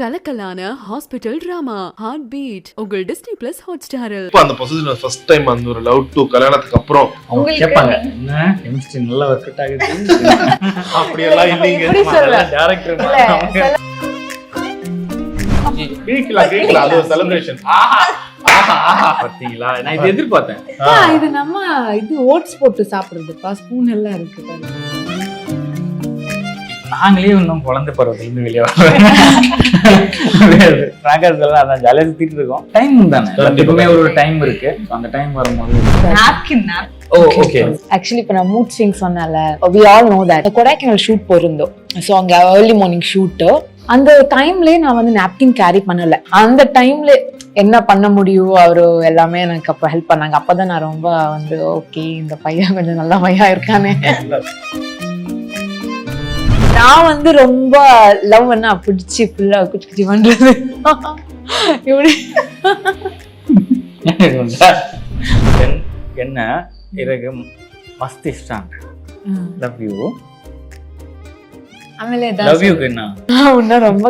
கலக்கலான hospital drama heart beat உங்கள் Disney plus hot ஸ்டாரில் அந்த பொசிஷன் ஃபர்ஸ்ட் டைம் அந்த ஒரு லவ் டு கல்யாணத்துக்கு அப்புறம் அவங்க கேட்பாங்க என்ன? கெமிஸ்ட்ரி நல்லா ஒர்க் அவுட் ஆகுது? அப்படியெல்லாம் இல்லைங்க. எப்படி சொல்ல டேரக்டர் கேட்கலாம் கேட்கலாம். அது ஒரு செலிப்ரேஷன் பாத்தீங்களா நான் இது எதிர்பார்த்தேன். இது நம்ம இது ஓட்ஸ் போட்டு சாப்பிடுறதுப்பா. ஸ்பூன் எல்லாம் இருக்கு பாருங்க. நாங்களே இன்னும் குழந்தை பருவத்திலிருந்து வெளியே வர ஃப்ராங்கர்ஸ்லாம் அதான் ஜாலியாக சுத்திட்டு இருக்கோம். டைம் தானே? எல்லாத்துக்குமே ஒரு டைம் இருக்கு. அந்த டைம் வரும்போது ஆக்சுவலி இப்போ நான் மூட் ஸ்விங் சொன்னேன்ல. We all know that Kodaikanal shoot போயிருந்தோம் ஸோ அங்கே ஏர்லி மார்னிங் ஷூட்டு அந்த டைம்லயே நான் வந்து நாப்கின் கேரி பண்ணல. அந்த டைம்ல என்ன பண்ண முடியும்? அவரு எல்லாமே எனக்கு அப்போ ஹெல்ப் பண்ணாங்க. அப்பதான் நான் ரொம்ப வந்து ஓகே இந்த பையன் கொஞ்சம் நல்ல பையன் இருக்கானே நான் வந்து ரொம்ப லவ் பண்ண பிடிச்சி ஃபுல்லா குச்சி குச்சி பண்றது இப்படி என்- என்ன இறகு மஸ்த் இஷ்டம் லவ் யூ ಆಮೇಲೆ லவ் யூக்கு என்ன நான் உன்ன ரொம்ப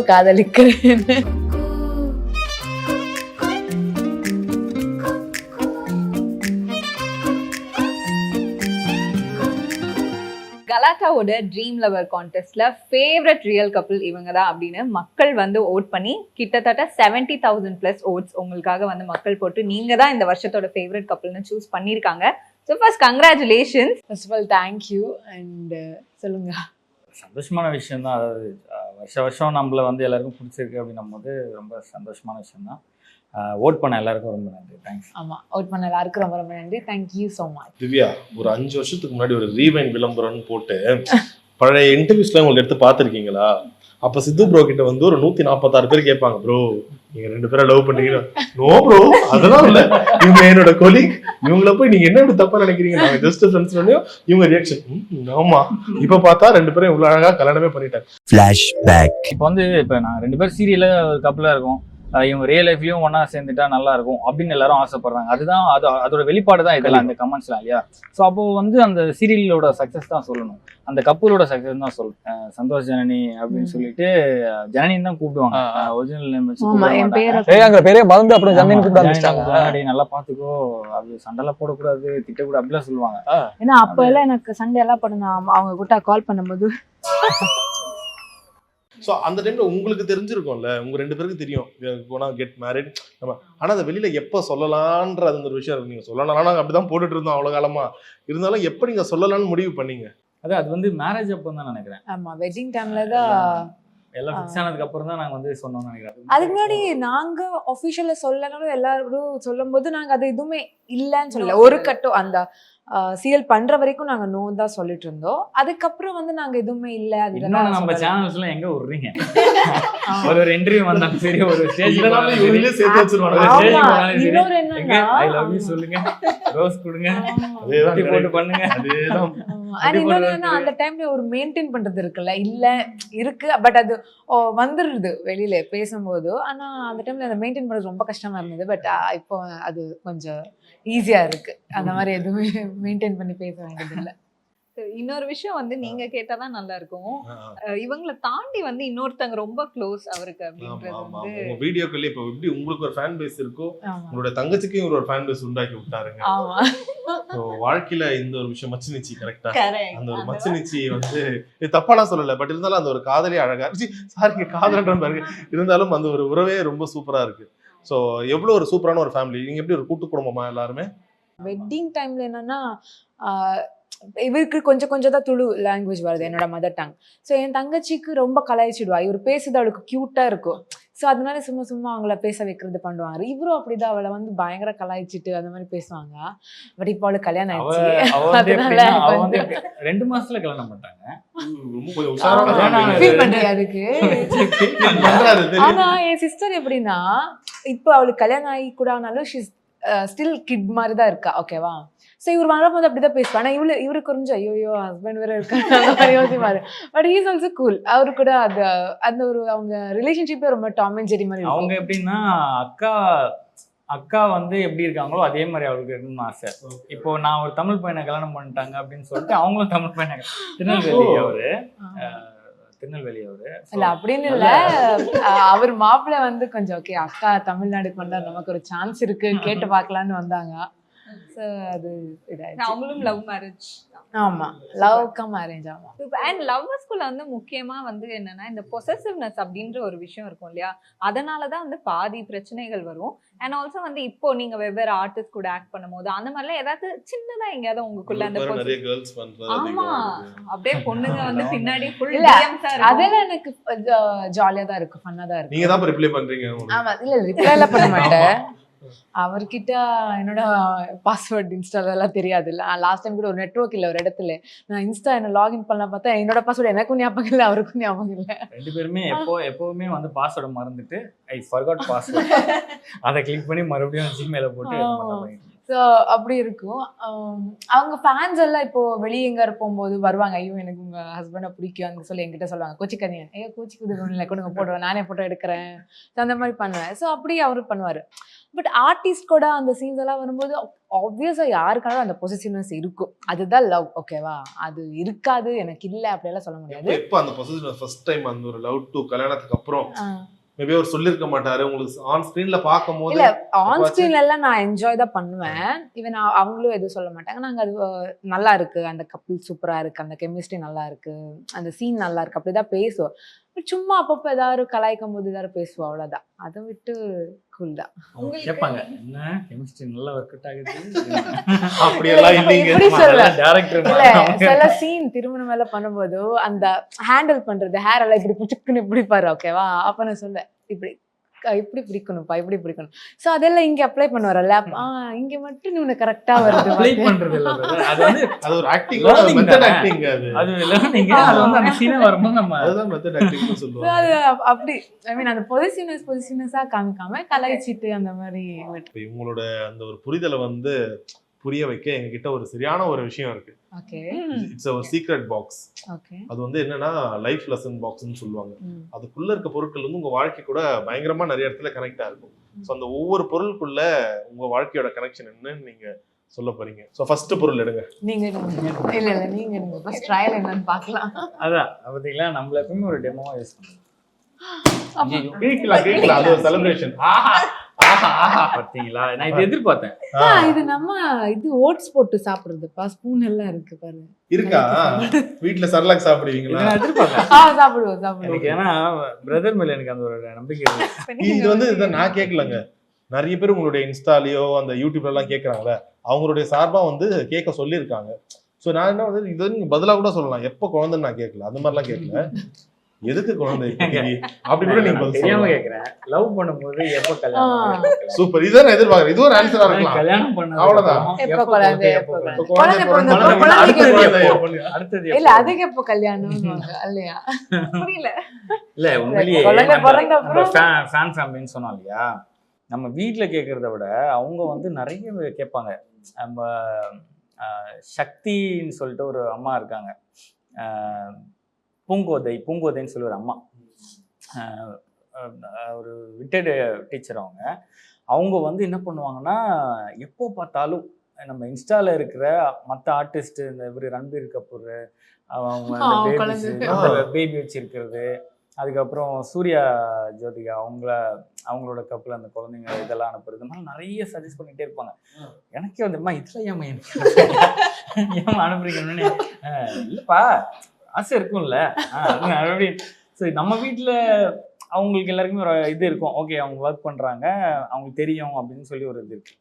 கலாட்டாவோட ட்ரீம் லவர் கான்டெஸ்ட்ல ஃபேவரட் ரியல் கப்பிள் இவங்க தான் அப்படின்னு மக்கள் வந்து ஓட் பண்ணி கிட்டத்தட்ட செவன்டி தௌசண்ட் பிளஸ் ஓட்ஸ் உங்களுக்காக வந்து மக்கள் போட்டு நீங்க தான் இந்த வருஷத்தோட ஃபேவரட் கப்பிள்னு சூஸ் பண்ணிருக்காங்க so first congratulations first of all thank you and சொல்லுங்க. சந்தோஷமான விஷயம் தான் அதாவது வருஷ வருஷம் நம்மள வந்து எல்லாருக்கும் பிடிச்சிருக்கு அப்படின்னும் போது ரொம்ப சந்தோஷமான விஷயம் தான் ஓட் பண்ண எல்லாருக்கும் ரொம்ப நன்றி. தேங்க்ஸ் ஆமா அவுட் பண்ண எல்லாருக்கும் ரொம்ப ரொம்ப நன்றி. தேங்க்யூ ஸோ மச் திவ்யா ஒரு அஞ்சு வருஷத்துக்கு முன்னாடி ஒரு ரீவைன் விளம்பரம்னு போட்டு பழைய இன்டர்வியூஸ்லாம் உங்களுக்கு எடுத்து பார்த்துருக்கீங்களா? அப்ப சித்து ப்ரோ கிட்ட வந்து ஒரு நூத்தி நாற்பத்தாறு பேர் கேட்பாங்க ப்ரோ நீங்க ரெண்டு பேரும் லவ் பண்ணீங்கன்னா நோ ப்ரோ அதெல்லாம் இல்ல. இவங்க என்னோட கொலீக் இவங்கள போய் நீங்க என்ன தப்பா நினைக்கிறீங்க? நாங்க ஜஸ்ட் ஃப்ரெண்ட்ஸ் இவங்க ரியாக்ஷன் ஆமா. இப்ப பார்த்தா ரெண்டு பேரும் இவ்வளவு அழகா கல்யாணமே பண்ணிட்டாங்க. இப்போ வந்து இப்போ நான் ரெண்டு பேரும் சீரியல்ல ஒரு கப்பலாக இருக்கும். இவங்க ரியல் லைஃப்லயும் ஒண்ணா சேர்ந்துட்டா நல்லா இருக்கும் அப்படின்னு எல்லாரும் ஆசைப்படுறாங்க. அதுதான் அது அதோட வெளிப்பாடு தான் இதெல்லாம் இந்த கமெண்ட்ஸ்லாம் இல்லையா? ஸோ அப்போ வந்து அந்த சீரியலோட சக்ஸஸ் தான் சொல்லணும். அந்த கப்பலோட சக்ஸஸ் தான் அஹ் சந்தோஷ் ஜனனி அப்படின்னு சொல்லிட்டு ஜனனின்னு தான் கூப்பிடுவாங்க. ஒரிஜினல் நேம் பேரை மறந்து அப்புறம் ஜனனி நல்லா பாத்துக்கோ அது சண்டைலாம் போடக்கூடாது திட்டக்கூடாது அப்படிலாம் சொல்லுவாங்க. ஏன்னா அப்ப எல்லாம் எனக்கு சண்டே எல்லாம் பண்ண அவங்க கிட்ட கால் பண்ணும்போது. ஸோ அந்த டைம்ல உங்களுக்கு தெரிஞ்சிருக்கும்ல உங்க ரெண்டு பேருக்கு தெரியும். போனா கெட் மேரிட் நம்ம ஆனா அதை வெளியில எப்ப சொல்லலான்ற அந்த ஒரு விஷயம் இருக்கு. நீங்க சொல்லலாம் நாங்க அப்படிதான் போட்டுட்டு இருந்தோம் அவ்வளவு காலமா. இருந்தாலும் எப்ப நீங்க சொல்லலாம்னு முடிவு பண்ணீங்க? அது அது வந்து மேரேஜ் அப்போ தான் நினைக்கிறேன். ஆமா வெட்டிங் டைம்ல தான் எல்லாம் ஃபிக்ஸ் ஆனதுக்கு அப்புறம் தான் நாங்க வந்து சொன்னோம்னு நினைக்கிறேன். அதுக்கு முன்னாடி நாங்க ஒபிஷியலா சொல்லனாலும் எல்லாரும் சொல்லும் போது நாங்க அது எதுவுமே இல்லைன்னு சொல்லல. ஒரு கட்டம் அந்த சீரியல் பண்ற வரைக்கும் நாங்க நோ தான் சொல்லிட்டு இருந்தோம். அதுக்கப்புறம் வந்து நாங்க எதுவுமே இல்ல அது இன்னொன்னு நம்ம சேனல்ஸ் எல்லாம் எங்க விடுறீங்க? ஒரு ஒரு இன்டர்வியூ வந்தாலும் சரி ஒரு. இன்னொரு என்னன்னா ஐ லவ் யூ சொல்லுங்க. ரோஸ் கொடுங்க. போட்டு பண்ணுங்க. அதேதான். என்னன்னா, அந்த டைம்ல ஒரு மெயின்டைன் பண்றது இருக்குல்ல. இல்ல இருக்கு பட் அது ஓ, வந்துருது வெளியில பேசும்போது. ஆனா அந்த டைம்ல அதை மெயின்டைன் பண்றது ரொம்ப கஷ்டமா இருந்தது. பட் இப்போ அது கொஞ்சம் ஈஸியா இருக்கு. அந்த மாதிரி எதுவுமே மெயின்டைன் பண்ணி பேச வேண்டியது இல்ல இன்னொரு விஷயம் வந்து நீங்க கேட்டாதான் நல்லா இருக்கும் இவங்கள தாண்டி வந்து இன்னொருத்தங்க ரொம்ப க்ளோஸ் அவருக்கு அப்படின்றது வந்து உங்க வீடியோக்கள் இப்ப எப்படி உங்களுக்கு ஒரு ஃபேன் பேஸ் இருக்கோ உங்களோட தங்கச்சிக்கும் ஒரு ஃபேன் பேஸ் உண்டாக்கி விட்டாருங்க. ஆமா. வாழ்க்கையில இந்த ஒரு விஷயம் மச்சினிச்சி கரெக்டா. அந்த ஒரு அந்த மச்சினிச்சி வந்து இது தப்பாலாம் சொல்லல பட் இருந்தாலும் அந்த ஒரு காதலே அழகா சாரிங்க காதல்ன்ற பாருங்க. இருந்தாலும் அந்த ஒரு உறவே ரொம்ப சூப்பரா இருக்கு. ஸோ எவ்வளோ ஒரு சூப்பரான ஒரு ஃபேமிலி நீங்கள் எப்படி ஒரு கூட்டு குடும்பமா எல்லாருமே? வெட்டிங் டைம்ல என்னன்னா இவருக்கு கொஞ்சம் கொஞ்சம் தான் துளு லாங்குவேஜ் வருது என்னோட மதர் டங் ஸோ என் தங்கச்சிக்கு ரொம்ப கலாய்ச்சிடுவா. இவர் பேசுறது அவளுக்கு க்யூட்டாக இருக்கும். ஸோ அதனால சும்மா சும்மா அவங்கள பேச வைக்கிறது பண்ணுவாங்க. இவரும் அப்படிதான். அவளை வந்து பயங்கர கலாய்ச்சிட்டு அந்த மாதிரி பேசுவாங்க. பட் இப்போ அவளுக்கு கல்யாணம் ஆயிடுச்சு. ரெண்டு மாசத்துல கல்யாணம் பண்ணிட்டாங்க. ரொம்ப கொஞ்சம் உஷாரான கல்யாணம் family. ஃபீல் பண்றியா அதுக்கு? ஆனா என் சிஸ்டர் எப்படின்னா இப்போ அவளுக்கு கல்யாணம் ஆகி கூட ஆனாலும் ஸ்டில் கிட் மாதிரி தான் இருக்கா. ஓகேவா ஸோ இவர் வரும்போது அப்படிதான் பேசுவா ஆனா இவளு இவரு கொஞ்சம் ஐயோ ஹஸ்பண்ட் வேற மாதிரி யோசிப்பாரு. பட் ஹீஸ் ஆல்சோ கூல் அவரு கூட அது அந்த ஒரு அவங்க ரிலேஷன்ஷிப்பே ரொம்ப டாம் அண்ட் ஜெரி மாதிரி. அவங்க எப்படின்னா அக்கா அக்கா வந்து எப்படி இருக்காங்களோ அதே மாதிரி அவருக்கு இருக்கணும்னு ஆசை. இப்போ நான் ஒரு தமிழ் பையனை கல்யாணம் பண்ணிட்டாங்க அப்படின்னு சொல்லிட்டு அவங்களும் தமிழ் பையனை திருநெல்வேலி அவரு. திருநெல்வேலி அவரு. இல்ல அப்படின்னு இல்ல. அவர் மாப்பிள்ளை வந்து கொஞ்சம் ஓகே அக்கா தமிழ்நாடுக்கு வந்தா நமக்கு ஒரு சான்ஸ் இருக்கு. கேட்டு பார்க்கலான்னு வந்தாங்க. அது அவங்களும் லவ் மேரேஜ் ஆமா. லவ் கம் அரேஞ்ச் ஆமா அண்ட் லவ்வர்ஸ்குள்ள வந்து முக்கியமா வந்து என்னன்னா இந்த பொசசிவ்னஸ் அப்படின்ற ஒரு விஷயம் இருக்கும் இல்லையா? அதனாலதான் வந்து பாதி பிரச்சனைகள் வரும். அண்ட் ஆல்சோ வந்து இப்போ நீங்க வெவ்வேறு ஆர்டிஸ்ட் கூட ஆக்ட் பண்ணும்போது அந்த மாதிரிலாம் ஏதாவது சின்னதா எங்கேயாவது உங்களுக்குள்ள அந்த ஆமா. அப்படியே பொண்ணுங்க வந்து பின்னாடி ஃபுல் அதெல்லாம் எனக்கு ஜாலியா தான் இருக்கு ஃபன்னா தான் இருக்கு. நீங்க தான் ரிப்ளை பண்றீங்க. ஆமா இல்ல ரிப்ளை எல்லாம் பண்ண மாட்டேன். அவர்கிட்ட என்னோட பாஸ்வேர்ட் இன்ஸ்டால எல்லாம் தெரியாது. இல்ல லாஸ்ட் டைம் கூட ஒரு நெட்வொர்க் இல்ல ஒரு இடத்துல. நான் இன்ஸ்டா என்ன லாகின் பண்ணலாம் பார்த்தா என்னோட பாஸ்வேர்டு எனக்கும் ஞாபகம் இல்ல அவருக்கும் ஞாபகம் இல்ல. ரெண்டு பேருமே எப்போ எப்பவுமே வந்து பாஸ்வேர்டை மறந்துட்டு ஐ ஃபர்காட் பாஸ்வேர்ட் அதை கிளிக் பண்ணி மறுபடியும் ஜிமெயில போட்டு. ஸோ அப்படி இருக்கும். அவங்க ஃபேன்ஸ் எல்லாம் இப்போ வெளியே எங்க போகும்போது வருவாங்க. ஐயோ எனக்கு உங்க ஹஸ்பண்டை பிடிக்கும் சொல்லி என்கிட்ட சொல்லுவாங்க. கோச்சிக்காதீங்க. ஐயோ கோச்சிக்குது இல்லை கொடுங்க போடுவேன் நானே ஃபோட்டோ எடுக்கிறேன். அந்த மாதிரி பண்ணுவேன். ஸோ அப்படி அவரு பண்ணுவாரு. பட் ஆர்டிஸ்ட் கூட அந்த சீன்ஸ் எல்லாம் வரும்போது ஆப்வியஸாக யாருக்காலும் அந்த பொசிஷனஸ் இருக்கும். அதுதான் லவ் ஓகேவா அது இருக்காது எனக்கு இல்லை அப்படியெல்லாம் சொல்ல முடியாது. எப்ப அந்த பொசிஷன் ஃபர்ஸ்ட் டைம் அந்த ஒரு லவ் டு கல்யாணத்துக்கு அப்புறம். மேபி அவர் சொல்லிருக்க மாட்டாரு. உங்களுக்கு ஆன் ஸ்கிரீன்ல பார்க்கும் போது இல்ல ஆன். ஸ்கிரீன்ல எல்லாம் நான் என்ஜாய் தான் பண்ணுவேன். ஈவன் அவங்களும் எதுவும் சொல்ல மாட்டாங்க. நாங்க அது நல்லா இருக்கு. அந்த கப்பிள் சூப்பரா இருக்கு. அந்த கெமிஸ்ட்ரி நல்லா இருக்கு. அந்த சீன் நல்லா இருக்கு. அப்படிதான் பேசுவோம். சும்மா அப்பப்போ ஏதாவது கலாய்க்கும் போது ஏதாவது பேசுவோம் அவ்வளவுதான். அதை விட்டு கூல் தான். அவங்க கேட்பாங்க என்ன? கெமிஸ்ட்ரி நல்லா ஒர்க் அவுட் ஆகுது? அப்படியெல்லாம் இல்லைங்க. எப்படி சொல்ல? டேரக்டர் இல்ல சில சீன் திருமணம் மேல பண்ணும்போது அந்த ஹேண்டில் பண்றது ஹேர் எல்லாம் இப்படி புச்சுக்குன்னு இப்படி பாரு ஓகேவா அப்ப நான் சொல்ல இப்படி இப்படி பிடிக்கணும்ப்பா இப்படி பிடிக்கணும் சோ அதெல்லாம் இங்க அப்ளை பண்ணுவாரல்ல ஆ இங்க மட்டும் நீ உனக்கு கரெக்டா வருது ப்ளே பாத்தியா? பண்றது இல்ல brother. அது வந்து அது ஒரு ஆக்டிங் மெத்தட். ஆக்டிங் அது அது learning. அது வந்து அந்த சீனே வரும்போது நம்ம அதுதான் மெத்தட் ஆக்டிங் So சொல்லுவாங்க அது அப்- அப்படி ஐ மீன் அந்த பொசிஷனஸ் பொசிஷனஸா காமிக்காம கலாய்ச்சிட்டு அந்த மாதிரி இவங்களோட அந்த ஒரு புரிதலை வந்து புரிய வைக்க எங்ககிட்ட ஒரு சரியான ஒரு விஷயம் இருக்கு. இட்ஸ் ஒரு சீக்ரெட் பாக்ஸ் அது வந்து என்னன்னா லைஃப் லெசன் பாக்ஸ்னு சொல்லுவாங்க. அதுக்குள்ள இருக்க பொருட்கள் வந்து உங்க வாழ்க்கை கூட பயங்கரமா நிறைய இடத்துல கனெக்ட் ஆயிருக்கும் ஸோ அந்த ஒவ்வொரு பொருளுக்குள்ள உங்க வாழ்க்கையோட கனெக்ஷன் என்னன்னு நீங்க சொல்ல போறீங்க. ஸோ ஃபர்ஸ்ட் பொருள் எடுங்க. நீங்க. இல்ல இல்ல நீங்க எடுங்க. ஃபர்ஸ்ட் ட்ரையல் என்னன்னு பார்க்கலாம். அதான் பாத்தீங்களா? நம்மள எப்பவுமே ஒரு டெமோவா யூஸ் பண்ணுவோம் கேட்கலாம் கேட்கலாம். அது ஒரு செலிப்ரேஷன் பாத்தீங்களா நான் இது எதிர்பார்த்தேன். ஆ, இது நம்ம இது ஓட்ஸ் போட்டு சாப்பிடுறதுப்பா ஸ்பூன் எல்லாம் இருக்கு பாரு. இருக்கா? வீட்ல சரலாக் சாப்பிடுவீங்களா? நான் எதிர்பார்த்தேன் ஆ சாப்பிடுவோம் சாப்பிடுவோம். எனக்கு ஏன்னா பிரதர் மேல எனக்கு அந்த ஒரு நம்பிக்கை இது வந்து இதை நான் கேட்கலங்க. நிறைய பேர் உங்களுடைய இன்ஸ்டாலயோ அந்த யூடியூப்ல எல்லாம் கேட்கறாங்கல்ல அவங்களுடைய சார்பா வந்து கேட்க சொல்லியிருக்காங்க. ஸோ நான் என்ன வந்து இது நீங்க பதிலா கூட சொல்லலாம். எப்போ குழந்தைன்னு நான் கேட்கல. அந்த மாதிரிலாம் கேட்கல. எதுக்கு குழந்தை? அப்படி கூட நீங்க தெரியாம. கேக்குறேன். லவ் பண்ணும்போது எப்ப கல்யாணம் சூப்பர். இதை நான் எதிர்பார்க்கறேன். இது ஒரு ஆன்சரா இருக்கலாம். கல்யாணம் பண்ண அவ்வளவுதான். எப்ப குழந்தை, அடுத்தது இல்ல? அதுக்கு எப்போ கல்யாணம் இல்லையா? புரியல. இல்ல உண்மையிலேயே ஃபேன் ஃபேமிலின்னு சொன்னோம் இல்லையா? நம்ம வீட்ல கேட்கறத விட அவங்க வந்து நிறைய கேட்பாங்க. நம்ம சக்தின்னு சொல்லிட்டு ஒரு அம்மா இருக்காங்க. பூங்கோதை பூங்கோதைன்னு சொல்லி ஒரு அம்மா. ஒரு விட்டடு டீச்சர் அவங்க. அவங்க வந்து என்ன பண்ணுவாங்கன்னா எப்போ பார்த்தாலும் நம்ம இன்ஸ்டால இருக்கிற மற்ற ஆர்டிஸ்ட் இந்த இவர் ரன்பீர் கபூர் அவங்க. பேபி வச்சிருக்கிறது. அதுக்கப்புறம் சூர்யா ஜோதிகா அவங்கள அவங்களோட கப்பல் அந்த குழந்தைங்க இதெல்லாம் அனுப்புறது. மாதிரி நிறைய சஜஸ்ட் பண்ணிட்டே இருப்பாங்க. எனக்கே வந்து அம்மா இதெல்லாம் ஏமா ஏமா அனுப்புறீங்கன்னு. "அஹ், இல்லப்பா ஆசை இருக்கும்ல. மறுபடியும் சரி நம்ம வீட்டில் அவங்களுக்கு எல்லாருக்குமே ஒரு இது இருக்கும். ஓகே அவங்க ஒர்க் பண்ணுறாங்க அவங்களுக்கு தெரியும் அப்படின்னு சொல்லி ஒரு இது இருக்கு.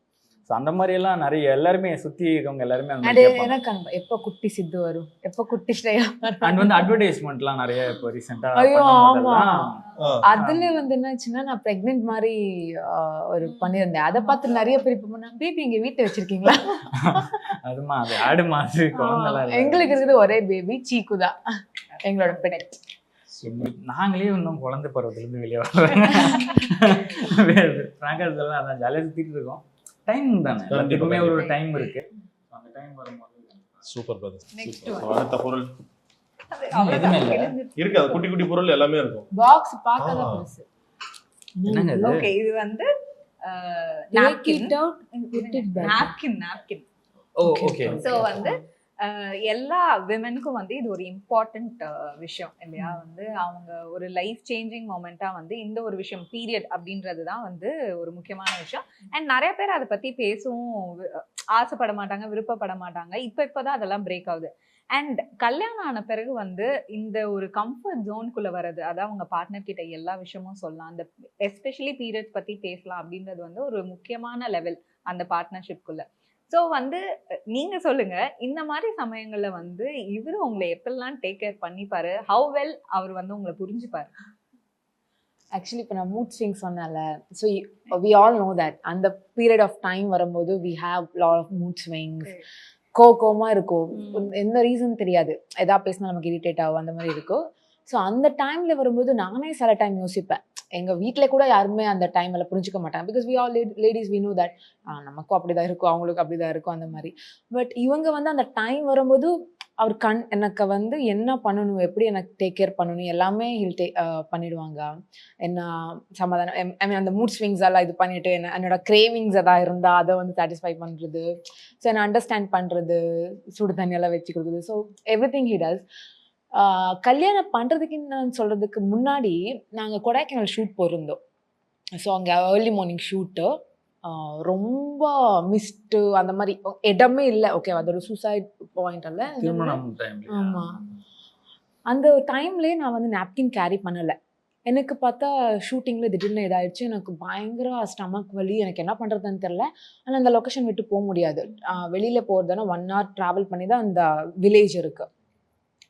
ஸோ அந்த மாதிரி எல்லாம் நிறைய எல்லாருமே சுற்றி இருக்கவங்க எல்லாருமே அது மாதிரி எனக்கு. எப்போ குட்டி சித்து வரும்? எப்போ குட்டி ஸ்ரேயா? அண்ட் வந்து அட்வர்டைஸ்மெண்ட்லாம் நிறைய இப்போ ரீசெண்டாக ஐயோ, ஆ. அதுல வந்து என்னாச்சுன்னா நான் பிரெக்னென்ட் மாதிரி ஒரு பண்ணியிருந்தேன். அதை பார்த்து நிறைய பேர் இப்போ பண்ணாங்க பேபி எங்க வீட்டுல வச்சிருக்கீங்களா? அதுமா அது ஆடு குழந்தைலாம் இல்ல. எங்களுக்கு இருக்குது ஒரே பேபி சீக்கு தான். எங்களோட பெட் நாங்களே இன்னும் குழந்தை பருவத்திலேருந்து வெளியே வர்றோம். ஃப்ராங்காக இதெல்லாம் அதான் ஜாலியாக சுற்றிட்டு இருக்கோம். டைம் தானே. எல்லாத்துக்குமே ஒரு. டைம் இருக்கு. அந்த டைம் வரும்போது சூப்பர் பிரதர் அடுத்த பொருள். எதுவுமே இல்ல. இருக்கு? அது குட்டி குட்டி பொருள் எல்லாமே இருக்கும். பாக்ஸ் பார்க்க தான் ஆ. பெருசு என்னங்க இது? ஓகே இது வந்து back. Napkin napkin oh okay so வந்து எல்லா விமெனுக்கும் வந்து இது ஒரு இம்பார்ட்டண்ட் விஷயம் இல்லையா? வந்து அவங்க ஒரு லைஃப் சேஞ்சிங் மொமெண்டா வந்து இந்த ஒரு விஷயம் பீரியட் அப்படின்றது தான் வந்து ஒரு முக்கியமான விஷயம். அண்ட் நிறைய பேர் அதை பத்தி பேசவும் ஆசைப்பட மாட்டாங்க விருப்பப்பட மாட்டாங்க. இப்போ இப்போதான் அதெல்லாம் பிரேக் ஆகுது. அண்ட் கல்யாணம் ஆன பிறகு வந்து இந்த ஒரு கம்ஃபர்ட் ஜோனுக்குள்ள வர்றது அதான் அவங்க பார்ட்னர் கிட்ட எல்லா விஷயமும் சொல்லலாம். அந்த எஸ்பெஷலி பீரியட்ஸ் பத்தி பேசலாம் அப்படின்றது வந்து ஒரு முக்கியமான லெவல் அந்த பார்ட்னர்ஷிப்குள்ள ஸோ வந்து நீங்க சொல்லுங்க இந்த மாதிரி சமயங்கள்ல வந்து இவரு உங்களை எப்பெல்லாம் டேக் கேர் பண்ணிப்பாரு? ஹவு வெல் அவர் வந்து உங்களை புரிஞ்சுப்பாரு? ஆக்சுவலி இப்போ நான் மூட் ஸ்விங் சொன்னேன்ல so we all know that அந்த பீரியட் ஆஃப் டைம் வரும்போது we have lot of mood swings கோவமா இருக்கும். எந்த ரீசன் தெரியாது. எதா பேசினா நமக்கு இரிட்டேட் ஆகும் அந்த மாதிரி இருக்கும். ஸோ அந்த டைம்ல வரும்போது நானே சில டைம் யோசிப்பேன். எங்கள் வீட்டில் கூட யாருமே அந்த டைமில் புரிஞ்சுக்க மாட்டாங்க. Because we all ladies we know that நமக்கும் அப்படி தான் இருக்கும் அவங்களுக்கும் அப்படி தான் இருக்கும் அந்த மாதிரி. பட் இவங்க வந்து அந்த டைம் வரும்போது அவர் கண் எனக்கு வந்து என்ன பண்ணணும் எப்படி எனக்கு டேக் கேர் பண்ணணும் எல்லாமே ஹில் டே பண்ணிடுவாங்க. என்ன சமாதானம் ஐ மீன் அந்த மூட் ஸ்விங்ஸ் எல்லாம் இது பண்ணிட்டு என்ன என்னோட கிரேவிங்ஸ் எதாவது இருந்தால் அதை வந்து சாட்டிஸ்ஃபை பண்ணுறது ஸோ என்னை அண்டர்ஸ்டாண்ட் பண்ணுறது சுடு தண்ணியெல்லாம் வச்சு கொடுக்குறது. So every thing he does கல்யாணம் பண்ணுறதுக்கு நான் சொல்கிறதுக்கு முன்னாடி நாங்கள் கொடைக்கானல் ஷூட் போயிருந்தோம். ஸோ அங்கே ஏர்லி மார்னிங் ஷூட்டு ரொம்ப மிஸ்ட்டு அந்த மாதிரி. இடமே இல்லை. ஓகே அது ஒரு சூசைட் பாயிண்ட் அல்ல. திருமணம் டைம்ல ஆமா. அந்த டைம்லேயே நான் வந்து நாப்கின் கேரி பண்ணலை. எனக்கு பார்த்தா ஷூட்டிங்கில் திடீர்னு இதாயிடுச்சு. எனக்கு பயங்கர ஸ்டமக் வலி. எனக்கு என்ன பண்ணுறதுன்னு தெரில ஆனால் அந்த லொக்கேஷன் விட்டு போக முடியாது. வெளியில் போகிறதுனா ஒன் ஹவர் ட்ராவல் பண்ணி தான் அந்த வில்லேஜ் இருக்குது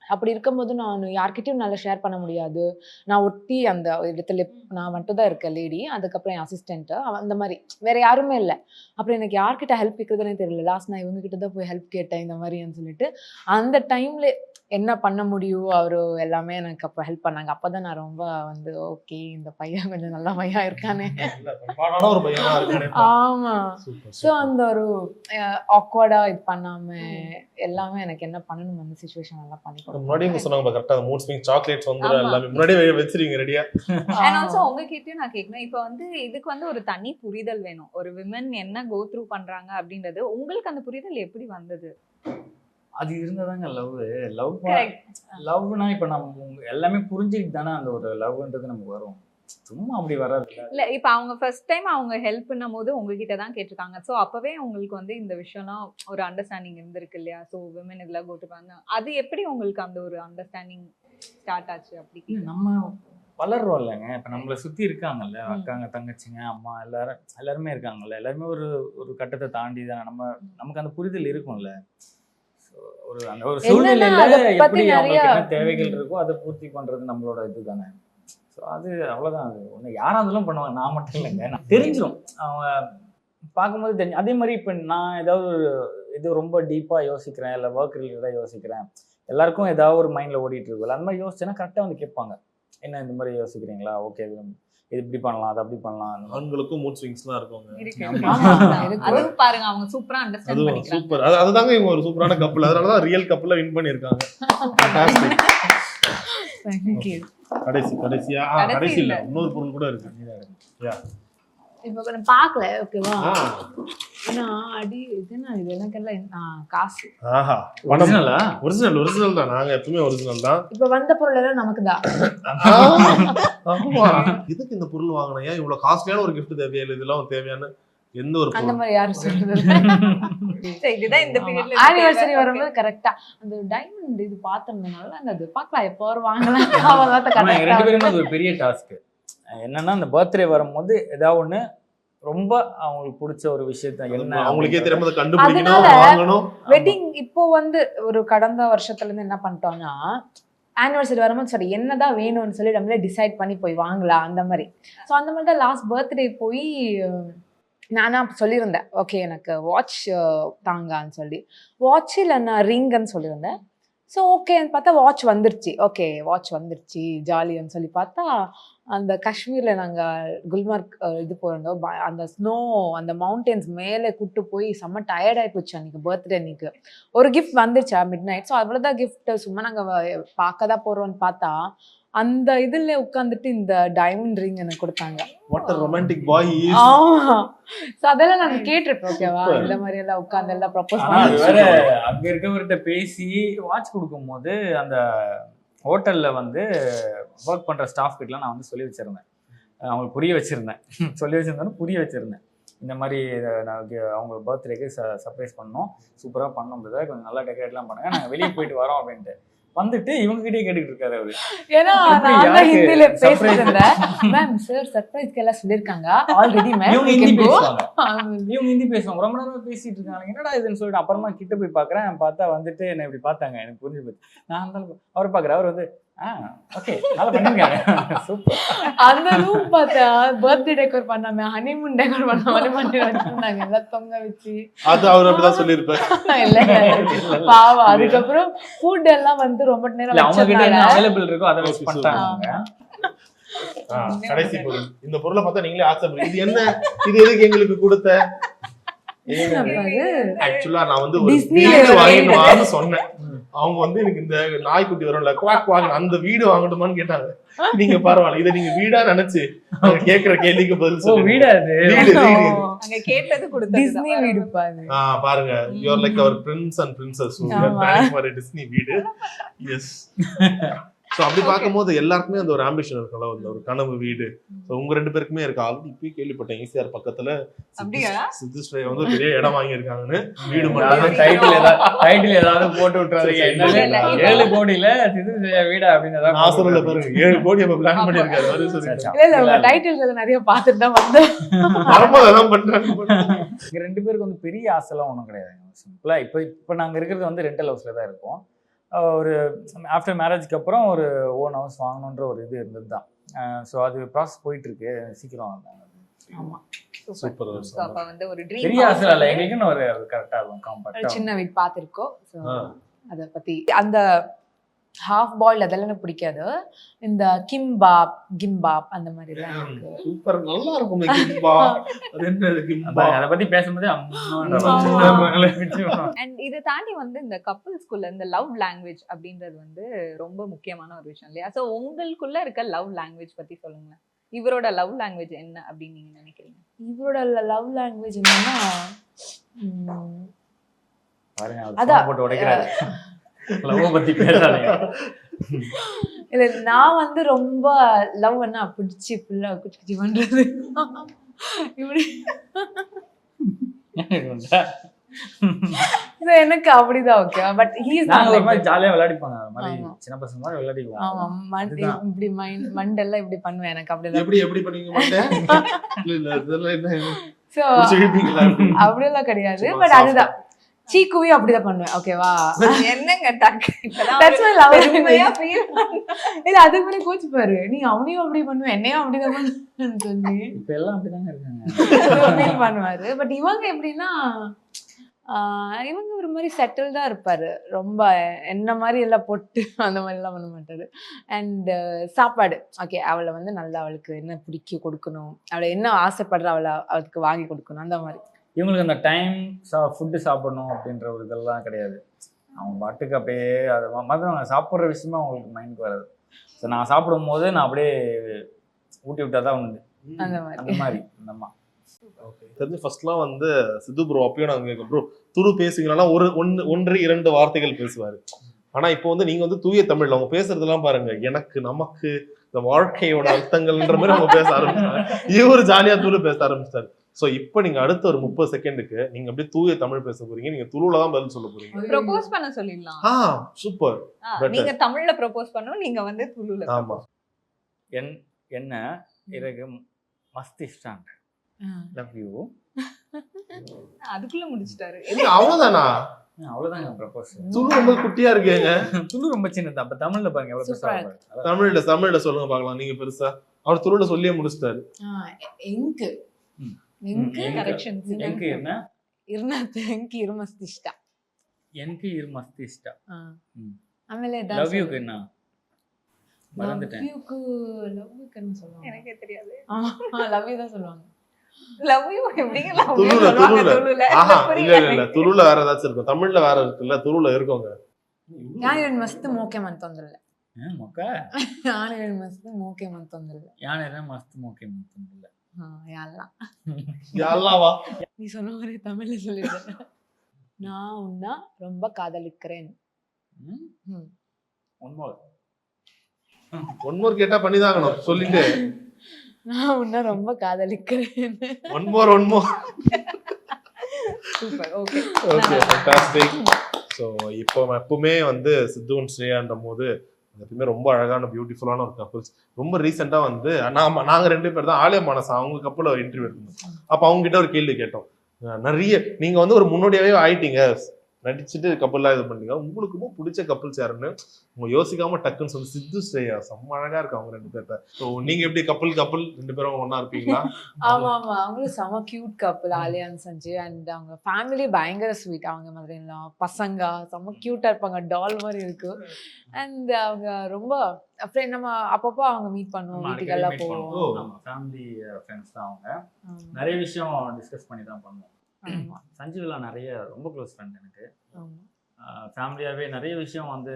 அப்படி இருக்கும்போது நான் யார்கிட்டயும் நல்லா ஷேர் பண்ண முடியாது. நான் ஒட்டி அந்த இடத்துல நான் மட்டும் தான் இருக்கேன் லேடி அதுக்கப்புறம் என் அசிஸ்டண்ட்டு அந்த மாதிரி. வேற யாருமே இல்லை. அப்புறம் எனக்கு யார்கிட்ட ஹெல்ப் கேட்குறதுனே தெரியல. லாஸ்ட் நான் இவங்க கிட்ட தான் போய் ஹெல்ப் கேட்டேன் இந்த மாதிரின்னு சொல்லிட்டு. அந்த டைம்ல என்ன பண்ண முடியும்? அவரு எல்லாமே எனக்கு அப்போ ஹெல்ப் பண்ணாங்க. அப்பதான் நான் ரொம்ப வந்து ஓகே இந்த பையன் கொஞ்சம் நல்ல பையன் இருக்கானே. இல்ல, பண்பாடான ஒரு பையனா இருக்கானே. ஆமா. ஸோ. அந்த ஒரு ஆக்வர்டா இது பண்ணாம எல்லாமே எனக்கு என்ன பண்ணணும் அந்த சுச்சுவேஷன் எல்லாம் பண்ணி அது முன்னாடி இவங்க சொன்னாங்க கரெக்டா மூட் ஸ்விங் சாக்லேட்ஸ் வந்து ஆமா. எல்லாமே. முன்னாடியே வச்சிருக்கீங்க ரெடியா அண்ட் ஆல்சோ உங்ககிட்டயும் நான் கேட்கணும். இப்போ வந்து இதுக்கு வந்து ஒரு தனி புரிதல் வேணும். ஒரு விமன் என்ன கோ த்ரூ பண்றாங்க அப்படின்றது உங்களுக்கு அந்த புரிதல் எப்படி வந்தது? அது இருந்ததாங்க லவ் லவ். லவ்னா இப்ப நம்ம உங்க- எல்லாமே புரிஞ்சுக்கிட்டு தானே அந்த ஒரு லவ்ன்றது நமக்கு வரும். சும்மா அப்படி வராது இல்ல. இப்ப அவங்க ஃபர்ஸ்ட் டைம் அவங்க ஹெல்ப் பண்ணும் போது உங்ககிட்ட தான் கேட்டிருக்காங்க. சோ அப்பவே உங்களுக்கு வந்து இந்த விஷயம்லாம் ஒரு அண்டர்ஸ்டாண்டிங் இருந்திருக்கு இல்லையா? சோ விமன் இதெல்லாம் பண்ண அது எப்படி உங்களுக்கு அந்த ஒரு அண்டர்ஸ்டாண்டிங் ஸ்டார்ட் ஆச்சு அப்படி நம்ம வளர்றோம் இல்லைங்க. இப்ப நம்மளை சுத்தி இருக்காங்கல்ல. அக்காங்க தங்கச்சிங்க அம்மா எல்லாரும் எல்லாருமே இருக்காங்கல்ல. எல்லாருமே ஒரு ஒரு கட்டத்தை தாண்டி தான் நம்ம நமக்கு அந்த புரிதல் இருக்கும்ல. ஒரு அந்த ஒரு சூழ்நிலையில எப்படி அவங்களுக்கு என்ன தேவைகள் இருக்கோ அதை பூர்த்தி பண்றது நம்மளோட இதுதானே. ஸோ அது அவ்வளவுதான். அது ஒன்று யாரா இருந்தாலும் பண்ணுவாங்க. நான் மட்டும் இல்லைங்க. நான் தெரிஞ்சிடும் அவங்க பார்க்கும்போது தெரிஞ்சு அதே மாதிரி இப்போ நான் ஏதாவது ஒரு இது ரொம்ப டீப்பாக யோசிக்கிறேன். இல்லை ஒர்க் ரிலேட்டடாக யோசிக்கிறேன். எல்லாருக்கும் ஏதாவது ஒரு மைண்டில் ஓடிட்டு இருக்குல்ல அந்த மாதிரி யோசிச்சேன்னா கரெக்டாக வந்து கேட்பாங்க. என்ன இந்த மாதிரி யோசிக்கிறீங்களா? ஓகே இது இது இப்படி பண்ணலாம் அது அப்படி பண்ணலாம். ஆண்களுக்கும் மூட் ஸ்விங்ஸ்லாம் இருக்குங்க இருக்கு. ஆமா. ஆமா. இருக்கு. அதுவும் பாருங்க. அவங்க சூப்பரா அண்டர்ஸ்டாண்ட் பண்ணிக்கிறாங்க. சூப்பர் அது அதுதாங்க இவங்க ஒரு சூப்பரான கப்பல் அதனாலதான் ரியல் கப்பல்ல வின் பண்ணிருக்காங்க. கடைசி கடைசியா? ஆ, கடைசி இல்ல. இன்னொரு பொருள் கூட இருக்கு. இப்போ நான் பார்க்கல ஓகேவா ஏன்னா அடி இது என்ன இது எனக்கெல்லாம் ஆ, காசு. ஆஹா. Original-ஆ? ஒரிஜினல் ஒரிஜினல் தான். நாங்க எப்பவுமே ஒரிஜினல் தான். இப்போ வந்த பொருள் எல்லாம் நமக்கு தான் ஆமா. இதுக்கு இந்த பொருள் வாங்கினா ஏன் இவ்வளவு காஸ்ட்லியான ஒரு gift தேவையா இல்ல? இதெல்லாம் தேவையான எந்த ஒரு அந்த மாதிரி யாரும் சொல்றது? இதுதான் இந்த பீரியட்ல ஆனிவர்சரி வரும்போது கரெக்டா அந்த டைமண்ட் இது பார்த்திருந்தனால அந்த பார்க்கலாம் எப்போ வாங்கலாம் அவ்வளவுதான் ரெண்டு பேருமே அது ஒரு பெரிய டாஸ்க் என்னன்னா அந்த பர்த்டே வரும்போது ஏதாவது ஒண்ணு ரொம்ப அவங்களுக்கு பிடிச்ச ஒரு விஷயத்த என்ன அவங்களுக்கே தெரியாம அதை கண்டுபிடிக்கணும் வெட்டிங் இப்போ வந்து ஒரு கடந்த வருஷத்துல இருந்து என்ன பண்ணிட்டோம்னா ஆனிவர்சரி வரும்போது சரி என்னதான் வேணும்னு சொல்லி நம்மளே டிசைட் பண்ணி போய் வாங்கலாம் அந்த மாதிரி. ஸோ அந்த மாதிரி தான் லாஸ்ட் பர்த்டே போய் அஹ், சொல்லியிருந்தேன் ஓகே எனக்கு வாட்ச் தாங்கான்னு சொல்லி. வாட்ச் இல்லைன்னா நான் ரிங்குன்னு சொல்லியிருந்தேன் ஸோ ஓகேன்னு பார்த்தா வாட்ச் வந்துருச்சு. ஓகே வாட்ச் வந்துருச்சு ஜாலின்னு சொல்லி பார்த்தா அந்த காஷ்மீரில் நாங்கள் குல்மார்க் இது போயிருந்தோம். ப- அந்த ஸ்னோ அந்த மவுண்டெயின்ஸ் மேலே கூட்டு போய் செம்ம டயர்ட் ஆகி போச்சு அன்னைக்கு பர்த்டே அன்னைக்கு. ஒரு கிஃப்ட் வந்துருச்சா மிட் நைட் ஸோ அவ்வளோதான் கிஃப்ட்டு சும்மா நாங்கள் பார்க்க தான் போகிறோன்னு பார்த்தா அந்த இதுல உட்காந்துட்டு இந்த டைமண்ட் ரிங் எனக்கு கொடுத்தாங்க. வாட் ரொமான்டிக் பாய் ஆமா ஸோ அதெல்லாம் நாங்க கேட்டிருப்போம் ஓகேவா இந்த மாதிரி எல்லாம் உட்காந்து எல்லாம் ப்ரப்போஸ் அது வேற பண்ணி அங்க இருக்கவர்கிட்ட பேசி வாட்ச் கொடுக்கும்போது அந்த ஹோட்டல்ல வந்து ஒர்க் பண்ற ஸ்டாஃப் கிட்டலாம் நான் வந்து சொல்லி வச்சிருந்தேன். அவங்களுக்கு புரிய வச்சிருந்தேன். சொல்லி வச்சிருந்தேன் புரிய வச்சிருந்தேன். இந்த மாதிரி நான் அவங்க பர்த்டேக்கு சர்ப்ரைஸ் பண்ணோம். சூப்பரா பண்ணோம். கொஞ்சம் நல்லா டெக்கரேட்லாம் பண்ணுங்க. நாங்க வெளியே போயிட்டு வரோம் அப்படின்ட்டு. வந்துட்டு இவங்க கிட்டே கேட்டுக்கிட்டு இருக்காரு அவரு. ஏன்னா நான் தான் ஹிந்தில இருந்தேன். மேம் சார் சர்ப்ரைஸ்க்கு எல்லாம் சொல்லியிருக்காங்க. ஆல்ரெடி மேம் இவங்க ஹிந்தி பேசுவாங்க. இவங்க ஹிந்தி பேசுவாங்க. ரொம்ப நேரம் பேசிட்டு இருக்காங்க. என்னடா இதுன்னு சொல்லிட்டு அப்புறமா கிட்ட போய் பாக்குறேன் பார்த்தா வந்துட்டு என்ன இப்படி பார்த்தாங்க. எனக்கு புரிஞ்சு போச்சு. நான் இருந்தாலும் அவர் பாக்குறேன் அவர் வந்து ஆ ஓகே நல்லா பண்ணிருக்காங்க சூப்பர். அந்த ரூம் பார்த்தா பர்த்டே டெக்கோர் பண்ணாம ஹனிமூன் டெக்கோர் பண்ண மாதிரி பண்ணி வச்சிருந்தாங்க. எல்லாம் தொங்க வச்சு. அது அவர் அப்படிதான் சொல்லியிருப்பாரு. இல்ல பாவம். அதுக்கப்புறம் ஃபுட் எல்லாம் வந்து ரொம்ப நேரம் அவங்க கிட்ட என்ன வச்சதுனால. அவைலபிள் இருக்கோ அதை வச்சு பண்ணிட்டாங்க. கடைசி பொருள். இந்த பொருளை பார்த்தா நீங்களே இது என்ன? இது எதுக்கு எங்களுக்கு கொடுத்த? ஆக்சுவலா நான் வந்து ஒரு சொன்னேன். அவங்க வந்து எனக்கு இந்த நாய்க்குட்டி வரும்ல குவாக் வாங்க அந்த வீடு வாங்கட்டுமான்னு கேட்டாங்க. நீங்க பரவாயில்ல இதை நீங்க வீடா நினைச்சு அவங்க கேக்குற கேள்விக்கு பதில் சொல்லுங்க. வீடா அது? வீடு வீடு. அங்க கேட்டது கொடுத்தது டிஸ்னி வீடு பாரு ஆ பாருங்க. You're like our prince and princess Disney வீடு. எஸ் சோ அப்படி பார்க்கும்போது எல்லாருக்குமே அந்த ஒரு ஆம்பிஷன் இருக்கும்ல அந்த ஒரு கனவு வீடு. சோ உங்க ரெண்டு பேருக்குமே இருக்கு? ஆல்ரெடி இப்பயே கேள்விப்பட்டேன் ஈசிஆர் பக்கத்துல அப்படியா? சித்துஸ்ரீ வந்து பெரிய இடம் வாங்கியிருக்காங்கன்னு வீடு மட்டும். டைட்டில் ஏதாவது டைட்டில் ஏதாவது போட்டு இல்ல. ஏழு கோடியில சிறு வீடா அப்படின்னு விட்டுறாதீங்க. பாருங்க ஏழு கோடி அப்ப பிளான் பண்ணிருக்காரு அவரு சரி, சொல்லி சரி. இல்ல இல்ல உங்க டைட்டில்ஸ் நிறைய பார்த்துட்டு தான் வந்தேன். பண்றாங்க. இங்க ரெண்டு பேருக்கு வந்து பெரிய ஆசைலாம் ஒன்றும் கிடையாது. சிம்பிளா இப்போ இப்போ நாங்க இருக்கிறது வந்து ரெண்டல் ஹவுஸ்ல தான் இருக்கோம். ஒரு ஆஃப்டர் மேரேஜ்க்கு அப்புறம் ஒரு ஓன் ஹவுஸ் வாங்கணுன்ற ஒரு இது இருந்தது தான் ஸோ அது ப்ராசஸ் போயிட்டு இருக்கு சீக்கிரம் ஆமா. சூப்பர். அப்ப வந்து ஒரு ட்ரீம் பெரிய ஆசை இல்லை. எங்களுக்குன்னு ஒரு கரெக்டாக இருக்கும் ஒரு காம்பாக்டாக சின்ன வீடு பார்த்துருக்கோம். ஸோ ஆ. அதை பத்தி அந்த ஹாஃப் பாயில் அதெல்லாம் எனக்கு பிடிக்காது. இந்த கிம்பாப் கிம்பாப் அந்த மாதிரி எல்லாம் சூப்பர் நல்லா இருக்கும் கிம்பா அது என்னது கிம்பா அதை பத்தி பேசும்போது அண்ட் இதை தாண்டி வந்து இந்த கப்புள்ஸ்குள்ள இந்த லவ் லாங்குவேஜ் அப்படின்றது வந்து ரொம்ப முக்கியமான ஒரு விஷயம் இல்லையா? ஸோ உங்களுக்குள்ள இருக்க லவ் லாங்குவேஜ் பத்தி சொல்லுங்களேன். இவரோட லவ் லாங்குவேஜ் என்ன அப்படின்னு நீங்க நினைக்கிறீங்க? இவரோட லவ் லாங்குவேஜ் என்னன்னா அதான். லவ் பத்தி பேசாதீங்க. இல்ல நான் வந்து ரொம்ப லவ் என்ன பிடிச்சி புள்ள குச்சி குச்சி பண்றது. இப்படி. எனக்கு அப்படிதான் ஓகே பட் ஹீஸ் நாங்க ஒரு மாதிரி ஜாலியா விளையாடிப்பாங்க அது மாதிரி ஆமா. சின்ன பசங்க மாதிரி விளையாடிக்குவோம். ஆமா மண் அதுதான். இப்படி மைண்ட் மண்டெல்லாம் இப்படி பண்ணுவேன் எனக்கு அப்படிதான். எப்படி எப்படி பண்ணீங்க மாட்டேன் இல்ல இல்ல இதெல்லாம் என்ன? ஸோ புடிச்சு இழுப்பீங்களா? அப்படியெல்லாம் கிடையாது. பட். அதுதான். சீக்குவே அப்படிதான் பண்ணுவேன். ஓகேவா என்னங்க டக்கு இல்ல அதுக்கு முன்னாடி கோச்சு பாரு. நீ அவனையும் அப்படி பண்ணுவேன் என்னையும் அப்படிதான் சொல்லி. இப்ப எல்லாம் அப்படிதாங்க இருக்காங்க. பண்ணுவாரு. பட் இவங்க எப்படின்னா ஆஹ் இவங்க ஒரு மாதிரி செட்டில்டா இருப்பாரு. ரொம்ப என்ன மாதிரி எல்லாம் பொட்டு அந்த மாதிரி எல்லாம் பண்ண மாட்டாரு. அண்ட் சாப்பாடு. ஓகே அவளை வந்து நல்லா அவளுக்கு என்ன பிடிக்க கொடுக்கணும்? அவளை என்ன ஆசைப்படுற அவளை அவளுக்கு வாங்கி கொடுக்கணும்? அந்த மாதிரி. இவங்களுக்கு அந்த டைம் சா ஃபுட்டு சாப்பிடணும் அப்படின்ற ஒரு இதெல்லாம் கிடையாது. அவங்க பாட்டுக்கு அப்படியே அது மற்றவங்க சாப்பிட்ற விஷயமா அவங்களுக்கு மைண்டுக்கு வராது. ஸோ நான் சாப்பிடும் போது நான் அப்படியே ஊட்டி விட்டா தான் உண்டு. அந்த அந்த மாதிரி மாதிரி அந்த அம்மா. தெரிஞ்சு ஃபர்ஸ்ட்லாம் வந்து சித்து ப்ரோ அப்பயும் நாங்க கேட்கும் ப்ரோ துரு பேசுங்கன்னா ஒரு ஒன்று ஒன்று இரண்டு வார்த்தைகள் பேசுவாரு. ஆனா இப்போ வந்து நீங்க வந்து தூய தமிழ்ல அவங்க பேசுறதெல்லாம் பாருங்க எனக்கு நமக்கு இந்த வாழ்க்கையோட அர்த்தங்கள்ன்ற மாதிரி அவங்க பேச ஆரம்பிச்சாங்க இவரு ஜாலியா துளு பேச ஆரம்பிச்சிட்டாரு சோ இப்போ நீங்க அடுத்த ஒரு முப்பது செகண்டுக்கு நீங்க அப்படியே தூய தமிழ் பேச போறீங்க. நீங்க துளுல தான் பதில் சொல்ல போறீங்க. ப்ரொபோஸ் பண்ண சொல்லிடலாம். ஆ சூப்பர். நீங்க தமிழ்ல ப்ரொபோஸ் பண்ணணும் நீங்க வந்து துளுல ஆமா. என் என்ன எனக்கு மஸ்த் இஷ்டம் லவ் யூ அதுக்குள்ள முடிச்சிட்டாரு. அவ்வளவுதானா? அவ்வளோதாங்க ப்ரப்போஸ் துளு ரொம்ப குட்டியா இருக்கேங்க துளு ரொம்ப சின்னது அப்போ தமிழ்ல பாருங்க எவ்வளோ Super ஆ பெருசாக தமிழ்ல தமிழ்ல சொல்லுங்க பார்க்கலாம் நீங்க பெருசா அவர் துளுல சொல்லியே முடிச்சிட்டாரு எங்கு ம். எங்கு ம், கரெக்ஷன்ஸ் எனக்கு என்ன ಇರ್ನಾಥ ಎಂಕಿ ಇರು ಮಸ್ತ್ ಇಷ್ಟ எனக்கு இரு மஸ்த் இஷ்டம் ಹಾ. ಹ್ಮ್. ಆಮೇಲೆ லவ் யூக்கு என்ன மறந்துட்டேன் லவ்யூக்கு லவ்யூக்குன்னு சொல்லுவாங்க எனக்கே தெரியாது ஆமா லவ் யூ தான் சொல்லுவாங்க லவ் யூ எப்படிங்க love you துளுல சொல்லுவாங்க துளுல துளுல? ஆஹா இல்ல புரியல இல்ல இல்ல துருல வேற ஏதாச்சும் இருக்கும் தமிழ்ல வேற இருக்குல்ல துருல இருக்குங்க ಯಾರು ಮಸ್ತ್ ಮೋಕೆ ಮನ್ ತೊಂದ್ರಲ್ಲ ஏன் மொக்க ಯಾರು ಮಸ್ತ್ ಮೋಕೆ ಮನ್ ತೊಂದ್ರಲ್ಲ யானை மஸ்த் மோக்கே முத்தம் ಹಾ ಯಾಲ್ಲ யாழ்லாவா நீ சொன்ன மாதிரி தமிழ்ல சொல்லிடுற நான் உன்னை ரொம்ப காதலிக்கிறேன் ம். ஒன்பது ஒன் மோர் கேட்டா பண்ணிதாகணும் சொல்லிட்டு நான் உன்னை ரொம்ப காதலிக்கிறேன் one more one more super okay okay fantastic so இப்போ எப்பவுமே வந்து சித்துவன் ஸ்ரேயான்ற போது அது எப்பவுமே ரொம்ப அழகான பியூட்டிஃபுல்லான ஒரு கப்புள்ஸ் ரொம்ப ரீசெண்டா வந்து நாம நாங்க ரெண்டு பேர் தான் ஆலய மானசா. அவங்க கப்பல ஒரு இன்டர்வியூ எடுத்தோம். அப்ப அவங்க கிட்ட ஒரு கேள்வி கேட்டோம். நிறைய நீங்க வந்து ஒரு முன்னோடியாவே ஆயிட்டீங்க. நடிச்சுட்டு கப்பல்லாம் இது பண்ணீங்க உங்களுக்கு ரொம்ப பிடிச்ச கப்பல்ஸ் யாருன்னு உங்க யோசிக்காம டக்குன்னு சொல்லி சித்து ஸ்ரேயா. செம்ம அழகா இருக்கு அவங்க ரெண்டு பேர்த்த. ஸோ நீங்க எப்படி கப்பல் கப்பல் ரெண்டு பேரும் ஒண்ணா இருப்பீங்களா? ஆமா ஆமா. அவங்களும் செம கியூட் கப்பல் ஆலியான் சஞ்சு அண்ட் அவங்க ஃபேமிலி பயங்கர ஸ்வீட் அவங்க மாதிரி எல்லாம் பசங்க செம கியூட்டா இருப்பாங்க. டால் மாதிரி இருக்கு அண்ட் அவங்க ரொம்ப ஃப்ரெண்ட் நம்ம அப்பப்போ அவங்க மீட் பண்ணுவோம். வீட்டுக்கெல்லாம் போவோம். ஃபேமிலி ஃப்ரெண்ட்ஸ் தான் அவங்க. நிறைய விஷயம் டிஸ்கஸ் பண்ணி தான் பண்ணுவோம். சஞ்சீவ்லாம் நிறைய ரொம்ப க்ளோஸ் ஃப்ரெண்ட் எனக்கு. ஃபேமிலியாகவே நிறைய விஷயம் வந்து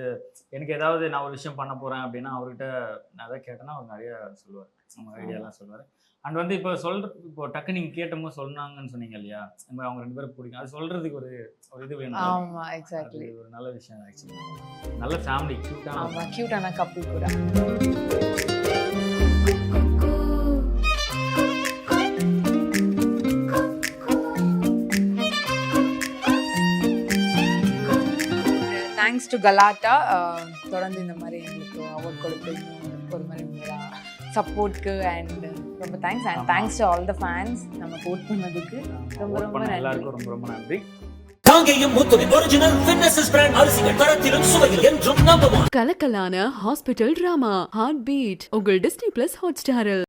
எனக்கு ஏதாவது நான் ஒரு விஷயம் பண்ண போகிறேன் அப்படின்னா அவர்கிட்ட நான் எதாவது கேட்டேன்னா அவர் நிறைய சொல்லுவார். நம்ம ஐடியாலாம் சொல்லுவார். அண்ட் வந்து இப்போ சொல்ற இப்போ டக்கு நீங்கள் கேட்டபோது சொன்னாங்கன்னு சொன்னீங்க இல்லையா? இந்த மாதிரி அவங்க ரெண்டு பேரும் பிடிக்கும். அது சொல்கிறதுக்கு ஒரு ஒரு இது வேணும். ஆமா அது எக்ஸாக்ட்லி ஒரு நல்ல விஷயம் ஆக்சுவலி நல்ல ஃபேமிலி க்யூட்டான கியூட்டான கப்பல் கூட. தேங்க்ஸ் டு கலாட்டா தொடர்ந்து இந்த மாதிரி எங்களுக்கு அவார்ட் கொடுத்து ஒரு மாதிரி சப்போர்ட்க்கு அண்ட் ரொம்ப thanks and thanks to all the fans நம்ம போட் பண்ணதுக்கு ரொம்ப ரொம்ப. எல்லாருக்கும் ரொம்ப ரொம்ப நன்றி. காங்கேயம் முத்துவின் ஒரிஜினல் ஃபிட்னஸ் பிராண்ட் அரிசிகள் தரத்திலும் சுவையில் என்றும் நம்புவான் கலக்கலான ஹாஸ்பிட்டல் டிராமா ஹார்ட் பீட் உங்கள் டிஸ்னி பிளஸ் ஹாட் ஸ்டாரில்